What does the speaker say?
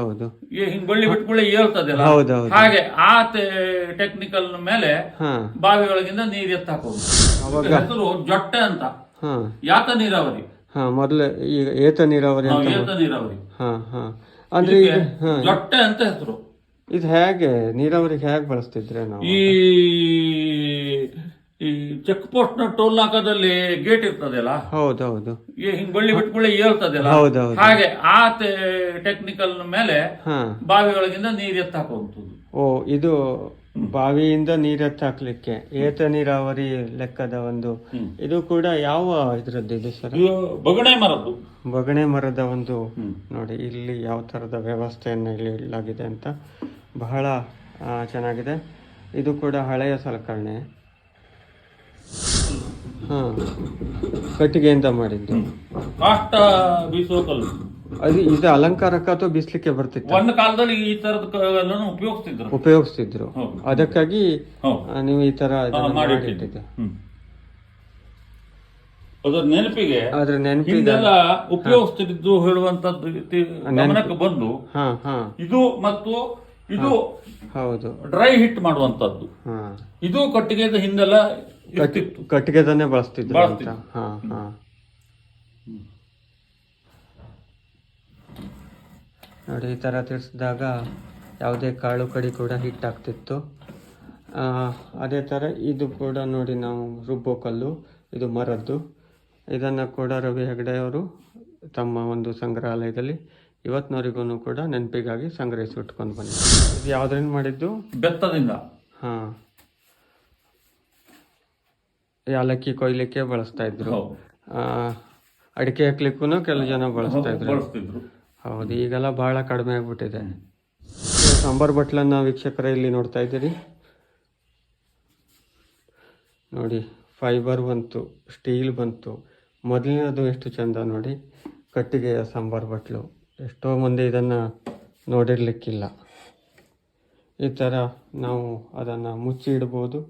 ಹೌದು. ಹಿಂಗ್ ಬಳ್ಳಿ ಬಿಟ್ಕೊಳ್ಳಿ ಏಳ್ತದಲ್ಲ? ಹಾಗೆ ಆ ಟೆಕ್ನಿಕಲ್ ಮೇಲೆ ಹಾ. ಬಾವಿ ಒಳಗಿಂದ ನೀರ್ ಎತ್ತ ಹಾಕೋದು ಅವಾಗ? ಹೆಸರು ಜೊಟ್ಟೆ ಅಂತ. ಯಾತ ನೀರಾವರಿ. ಹಾ ಮೊದಲು ಈಗ ಏತ ನೀರಾವರಿ ಅಂತ ಏತ ನೀರಾವರಿ. ಹಾ ಹಾ. ಅಂದ್ರೆ ಈಗ ಜೊಟ್ಟೆ ಅಂತ ಹೆಸರು. ಇದು ಹೇಗೆ? ನೀರಾವರಿಗೆ ಹೇಗೆ ಬಳಸ್ತಿದ್ರೆ ನಾವು? ಈ ಈ ಚೆಕ್ ಪೋಸ್ಟ್ನ ಟೋಲ್ ನಾಕದಲ್ಲಿ ಗೇಟ್ ಇರ್ತದಲ್ಲ ಹೌದೌದು ಹಿಂಗ್ ಬಳ್ಳಿ ಬಿಟ್ಕೊಳ್ಳಿ ಏರ್ತದಲ್ಲ ಹೌದೌದು ಹಾಗೆ ಆ ಟೆಕ್ನಿಕಲ್ ಮೇಲೆ ಬಾವಿಗಳಿಂದ ಬಾವಿ ಒಳಗಿಂದ ನೀರ್ ಎತ್ತ ಓ ಇದು ಬಾವಿಯಿಂದ ನೀರ್ ಹಾಕ್ಲಿಕ್ಕೆ ಏತ ನೀರಾವರಿ ಲೆಕ್ಕದ ಒಂದು ಇದು ಕೂಡ ಯಾವ ಇದ್ರದ್ದು ಇದು ಸರ್ ಇದು ಬಗಣೆ ಮರದ್ದು ಬಗಣೆ ಮರದ ಒಂದು ನೋಡಿ ಇಲ್ಲಿ ಯಾವ ತರದ ವ್ಯವಸ್ಥೆಯನ್ನು ಇಲ್ಲಿ ಇಡಲಾಗಿದೆ ಅಂತ ಬಹಳ ಚೆನ್ನಾಗಿದೆ ಇದು ಕೂಡ ಹಳೆಯ ಸಲಕರಣೆ ಹಾಂ. ಕಟ್ಟಿಗೆಯಿಂದ ಮಾಡಿದ್ದು? ಕಾಷ್ಟ ಬೀಸುವ ಕಲ್ಲು ಅದು ಇದು ಅಲಂಕಾರಕ್ಕ ಅಥವಾ ಬೀಸ್ಲಿಕ್ಕೆ ಬರ್ತಿತ್ತು? ಒಂದು ಕಾಲದಲ್ಲಿ ಈ ತರದ ಕಲ್ಲನ್ನು ಉಪಯೋಗಿಸ್ತಿದ್ರು. ಉಪಯೋಗಿಸ್ತಿದ್ರು. ಹೌದು. ಅದಕ್ಕಾಗಿ ಹೌದು. ಆ, ನೀವು ಈ ತರ ಇದನ್ನ ಮಾಡಿಟ್ಟಿದ್ದು. ಮಾಡಿಟ್ಟಿದ್ದು. ಅದರ ನೆನಪಿಗೆ ಅದ್ರ ನೆನಪಿಗೆ ಹಿಂದೆಲ್ಲ ಉಪಯೋಗಿಸ್ತಿದ್ದು ಹೇಳುವಂತದ್ದು ಗಮನಕ್ಕೆ ಬಂದು ಹಾ ಹಾ. ಇದು ಮತ್ತು ಇದು ಹೌದು. ಡ್ರೈ ಹಿಟ್ ಮಾಡುವಂತದ್ದು. ಹಾ. ಇದು ಕಟ್ಟಿಗೆದ ಹಿಂದೆಲ್ಲ ಇರ್ತಿತ್ತು. ಕಟ್ಟಿಗೆದನ್ನೇ ಬಳಸ್ತಿದ್ರು ಅಂತ. ಬಳಸ್ತಿದ್ರು. ಹಾ ಹಾ. ನೋಡಿ ಈ ಥರ ತಿರ್ಸಿದಾಗ ಯಾವುದೇ ಕಾಳು ಕಡಿ ಕೂಡ ಹಿಟ್ಟಾಗ್ತಿತ್ತು ಆ, ಅದೇ ಥರ ಇದು ಕೂಡ ನೋಡಿ ನಾವು ರುಬ್ಬೋ ಕಲ್ಲು ಇದು ಮರದ್ದು. ಇದನ್ನು ಕೂಡ ರವಿ ಹೆಗಡೆ ಅವರು ತಮ್ಮ ಒಂದು ಸಂಗ್ರಹಾಲಯದಲ್ಲಿ ಇವತ್ತಿನವರಿಗೂ ಕೂಡ ನೆನಪಿಗಾಗಿ ಸಂಗ್ರಹಿಸಿ ಇಟ್ಕೊಂಡು ಬಂದಿದ್ದಾರೆ. ಇದು ಯಾವುದರಿಂದ ಮಾಡಿದ್ದು? ಬೆತ್ತದಿಂದ. ಹಾಂ. ಯಾಲಕ್ಕಿ ಕೊಯ್ಲಿಕ್ಕೆ ಬಳಸ್ತಾ ಇದ್ರು. ಅಡಿಕೆ ಹಾಕ್ಲಿಕ್ಕೂ ಕೆಲವು ಜನ ಬಳಸ್ತಾ ಇದ್ರು. ಹೌದು ಈಗೆಲ್ಲ ಬಹಳ ಕಡಿಮೆ ಆಗ್ಬಿಟ್ಟಿದೆ. ಸಾಂಬಾರ್ ಬಟ್ಲನ್ನ ವೀಕ್ಷಕರ ಇಲ್ಲಿ ನೋಡ್ತಾ ಇದ್ದೀರಿ. ನೋಡಿ ಫೈಬರ್ ಬಂತು ಸ್ಟೀಲ್ ಬಂತು. ಮೊದಲಿನದು ಎಷ್ಟು ಚಂದ ನೋಡಿ ಕಟ್ಟಿಗೆಯ ಸಾಂಬಾರ್ ಬಟ್ಲು. ಎಷ್ಟೋ ಮಂದಿ ಇದನ್ನು ನೋಡಿರ್ಲಿಕ್ಕಿಲ್ಲ. ಈ ಥರ ನಾವು ಅದನ್ನು ಮುಚ್ಚಿ ಇಡ್ಬೋದು